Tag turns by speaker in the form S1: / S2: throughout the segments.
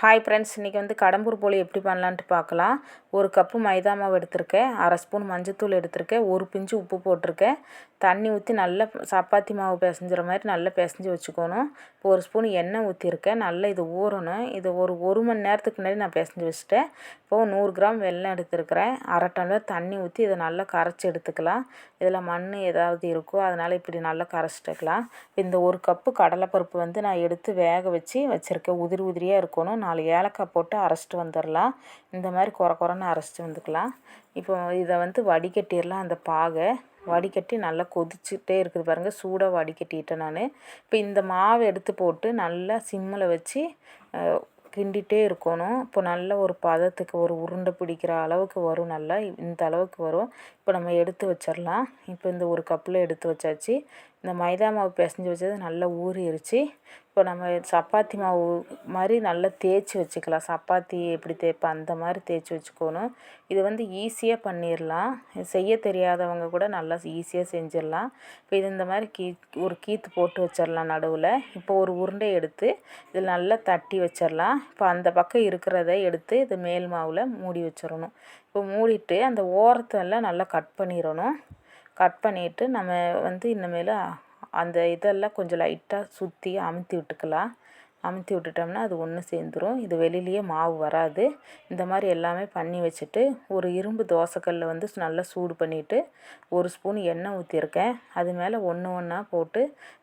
S1: Hi friends இன்றைக்கி வந்து கடம்பூர் போலி எப்படி பண்ணலான்ட்டு பார்க்கலாம். ஒரு கப்பு மைதா மாவு எடுத்திருக்கேன். அரை ஸ்பூன் மஞ்சத்தூள் எடுத்திருக்கேன். ஒரு பிஞ்சு உப்பு போட்டிருக்கேன். தண்ணி ஊற்றி நல்லா சப்பாத்தி மாவு பிசைஞ்சிற மாதிரி நல்லா பிசைஞ்சு வச்சுக்கணும். இப்போ ஒரு ஸ்பூன் எண்ணெய் ஊற்றிருக்கேன் நல்லா இது ஊறணும். இது ஒரு ஒரு மணி நேரத்துக்கு முன்னாடி நான் பிசைஞ்சு வச்சுட்டேன். இப்போது நூறு கிராம் வெல்லம் எடுத்திருக்கிறேன். அரை டம்ளர் தண்ணி ஊற்றி இதை நல்லா கரைச்சி எடுத்துக்கலாம். இதில் மண் ஏதாவது இருக்கோ அதனால் இப்படி நல்லா கரைச்சிட்டுக்கலாம் இந்த ஒரு கப்பு கடலைப்பருப்பு வந்து நான் எடுத்து வேக வச்சு வச்சுருக்கேன். உதிரி உதிரியாக இருக்கணும். நாலு ஏலக்காய் போட்டு அரைச்சிட்டு வந்துடலாம். இந்த மாதிரி குறை குறைன்னு அரைச்சிட்டு வந்துக்கலாம். இப்போ இதை வந்து வடிகட்டிடலாம் அந்த பாகை. வடிகட்டி நல்லா கொதிச்சுட்டே இருக்குது பாருங்கள் சூடாக வடிகட்டிட்டேன் நான். இப்போ இந்த மாவு எடுத்து போட்டு நல்லா சிம்மில் வச்சு கிண்டிகிட்டே இருக்கணும். இப்போ நல்ல ஒரு பதத்துக்கு ஒரு உருண்டை பிடிக்கிற அளவுக்கு வரும். நல்லா இந்த அளவுக்கு வரும். இப்போ நம்ம எடுத்து வச்சிடலாம். இப்போ இந்த ஒரு கப்பில் எடுத்து வச்சாச்சு. இந்த மைதா மாவு பிசைஞ்சு வச்சது நல்லா ஊறிடுச்சு இப்போ நம்ம சப்பாத்தி மாவு மாதிரி நல்லா தேய்ச்சி வச்சுக்கலாம். சப்பாத்தி எப்படி தேய்ப்பேன் அந்த மாதிரி தேய்ச்சி வச்சுக்கணும். இது வந்து ஈஸியாக பண்ணிடலாம் செய்ய தெரியாதவங்க கூட நல்லா ஈஸியாக செஞ்சிடலாம் இப்போ இது இந்த மாதிரி கீ ஒரு கீத்து போட்டு வச்சிடலாம் நடுவில். இப்போ ஒரு உருண்டை எடுத்து இதில் நல்லா தட்டி வச்சிடலாம் இப்போ அந்த பக்கம் இருக்கிறத எடுத்து இது மேல் மாவில் மூடி வச்சிடணும் இப்போ மூடிட்டு அந்த ஓரத்தெல்லாம் நல்லா கட் பண்ணிடணும் கட் பண்ணிவிட்டு நம்ம வந்து இனிமேல் அந்த இதெல்லாம் கொஞ்சம் லைட்டாக சுற்றி அமுத்தி விட்டுக்கலாம். அமுத்தி விட்டுட்டோம்னா அது ஒன்று சேர்ந்துரும். இது வெளியிலேயே மாவு வராது. இந்த மாதிரி எல்லாமே பண்ணி வச்சுட்டு ஒரு இரும்பு தோசைக்கல்ல வந்து நல்லா சூடு பண்ணிவிட்டு ஒரு ஸ்பூன் எண்ணெய் ஊற்றிருக்கேன் அது மேலே ஒன்று ஒன்றா போட்டு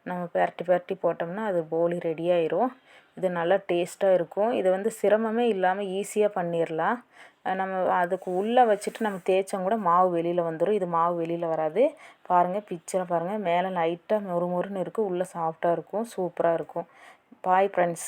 S1: நம்ம பெரட்டி பெரட்டி போட்டோம்னா அது போலி ரெடி ஆயிரும். இது நல்லா டேஸ்ட்டாக இருக்கும். இது வந்து சிரமமே இல்லாமல் ஈஸியாக பண்ணிடலாம் நம்ம அதுக்கு உள்ளே வச்சுட்டு நம்ம தேய்ச்சோம் கூட மாவு வெளியில் வந்துடும் இது மாவு வெளியில் வராது. பாருங்கள் பிக்சரை பாருங்கள் மேலே லைட்டாக மொறு மொறுன்னு இருக்குது உள்ளே சாஃப்டாக இருக்கும். சூப்பராக இருக்கும். Bye friends